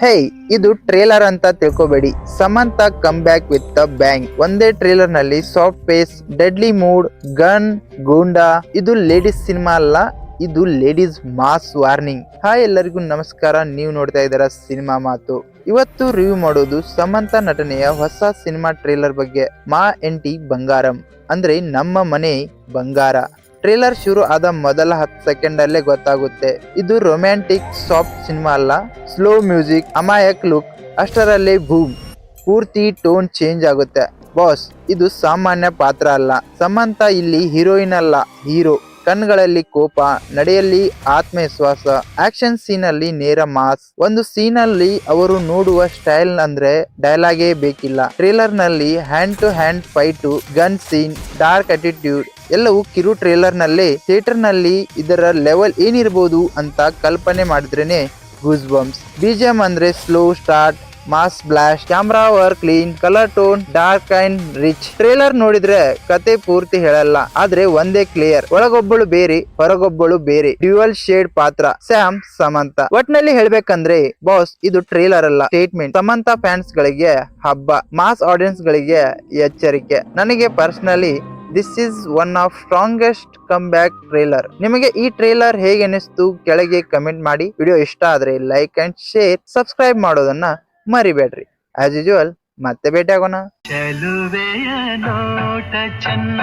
ಹೇ ಇದು ಟ್ರೇಲರ್ ಅಂತ ತಿಳ್ಕೊಬೇಡಿ. Samantha come back with the bang ಒಂದೇ ಟ್ರೇಲರ್ನಲ್ಲಿ soft face deadly mood gun goonda ಇದು ಲೇಡೀಸ್ ಸಿನಿಮಾ ಅಲ್ಲ, ಇದು ಲೇಡೀಸ್ ಮಾಸ್ ವಾರ್ನಿಂಗ್ ಹಾಯ್ ಎಲ್ಲರಿಗೂ ನಮಸ್ಕಾರ. ನೀವು ನೋಡ್ತಾ ಇದ್ದೀರಾ ಸಿನಿಮಾ ಮಾತು ಇವತ್ತು ರಿವ್ಯೂ ಮಾಡೋದು ಸಮಂತ ನಟನೆಯ ಹೊಸ ಸಿನಿಮಾ ಟ್ರೇಲರ್ ಬಗ್ಗೆ. ಮಾ ಎಂಟಿ ಬಂಗಾರಂ. ಅಂದ್ರೆ ನಮ್ಮ ಮನೆ ಬಂಗಾರ. ಟ್ರೇಲರ್ ಶುರು ಆದ ಮೊದಲ ಹತ್ತು ಸೆಕೆಂಡ್ ಅಲ್ಲೇ ಗೊತ್ತಾಗುತ್ತೆ. ಇದು ರೊಮ್ಯಾಂಟಿಕ್ ಸಾಫ್ಟ್ ಸಿನಿಮಾ ಅಲ್ಲ. ಸ್ಲೋ ಮ್ಯೂಸಿಕ್ ಅಮಾಯಕ್ ಲುಕ್ ಅಷ್ಟರಲ್ಲಿ ಭೂಮ್ ಪೂರ್ತಿ ಟೋನ್ ಚೇಂಜ್ ಆಗುತ್ತೆ. ಬಾಸ್ ಇದು ಸಾಮಾನ್ಯ ಪಾತ್ರ ಅಲ್ಲ. ಸಮಂತ ಇಲ್ಲಿ ಹೀರೋಯಿನ್ ಅಲ್ಲ ಹೀರೋ ಕಣ್ಗಳಲ್ಲಿ ಕೋಪ, ನಡೆಯಲ್ಲಿ ಆತ್ಮವಿಶ್ವಾಸ, ಆಕ್ಷನ್ ಸೀನ್ ಅಲ್ಲಿ ನೇರ ಮಾಸ್. ಒಂದು ಸೀನ್ ಅಲ್ಲಿ ಅವರು ನೋಡುವ ಸ್ಟೈಲ್ ಅಂದ್ರೆ ಡೈಲಾಗೇ ಬೇಕಿಲ್ಲ. ಟ್ರೇಲರ್ನಲ್ಲಿ hand to hand fight, gun scene, dark attitude ಎಲ್ಲವೂ ಕಿರು ಟ್ರೇಲರ್ನಲ್ಲಿ ಥಿಯೇಟರ್ನಲ್ಲಿ ಇದರ ಲೆವೆಲ್ ಏನಿರಬಹುದು ಅಂತ ಕಲ್ಪನೆ ಮಾಡಿದ್ರೇನೆ ಗೂಸ್ ಬಂಪ್ಸ್ ಬಿಜಿಎಂ ಅಂದ್ರೆ slow start mass blast camera work clean colour tone dark and rich trailer ನೋಡಿದ್ರೆ ಕತೆ ಪೂರ್ತಿ ಹೇಳಲ್ಲ, ಆದ್ರೆ ಒಂದೇ ಕ್ಲಿಯರ್ ಒಳಗೊಬ್ಬಳು ಬೇರೆ, ಹೊರಗೊಬ್ಬಳು ಬೇರೆ. ಡ್ಯುಯಲ್ ಶೇಡ್ ಪಾತ್ರ ಸ್ಯಾಮ್ ಸಮಂತ ಒಟ್ನಲ್ಲಿ ಹೇಳ್ಬೇಕಂದ್ರೆ ಬಾಸ್ ಇದು ಟ್ರೇಲರ್ ಅಲ್ಲ. ಸ್ಟೇಟ್ಮೆಂಟ್ ಸಮಂತ ಫ್ಯಾನ್ಸ್ ಗಳಿಗೆ ಹಬ್ಬ ಮಾಸ್ ಆಡಿಯನ್ಸ್ ಗಳಿಗೆ ಎಚ್ಚರಿಕೆ. ನನಗೆ personally this is one of strongest come back trailer ನಿಮಗೆ ಈ ಟ್ರೇಲರ್ ಹೇಗೆ ಅನಿಸ್ತು ಕೆಳಗೆ ಕಮೆಂಟ್ ಮಾಡಿ. ವಿಡಿಯೋ ಇಷ್ಟ ಆದ್ರೆ ಲೈಕ್ ಅಂಡ್ ಶೇರ್ ಸಬ್ಸ್ಕ್ರೈಬ್ ಮಾಡೋದನ್ನ ಮರಿಬೇಡ್ರಿ ಆಸ್ ಯೂಶುವಲ್ ಮತ್ತೆ ಭೇಟಿ ಆಗೋಣ ಚೆಲುವೆಯ ನೋಟ ಚೆನ್ನ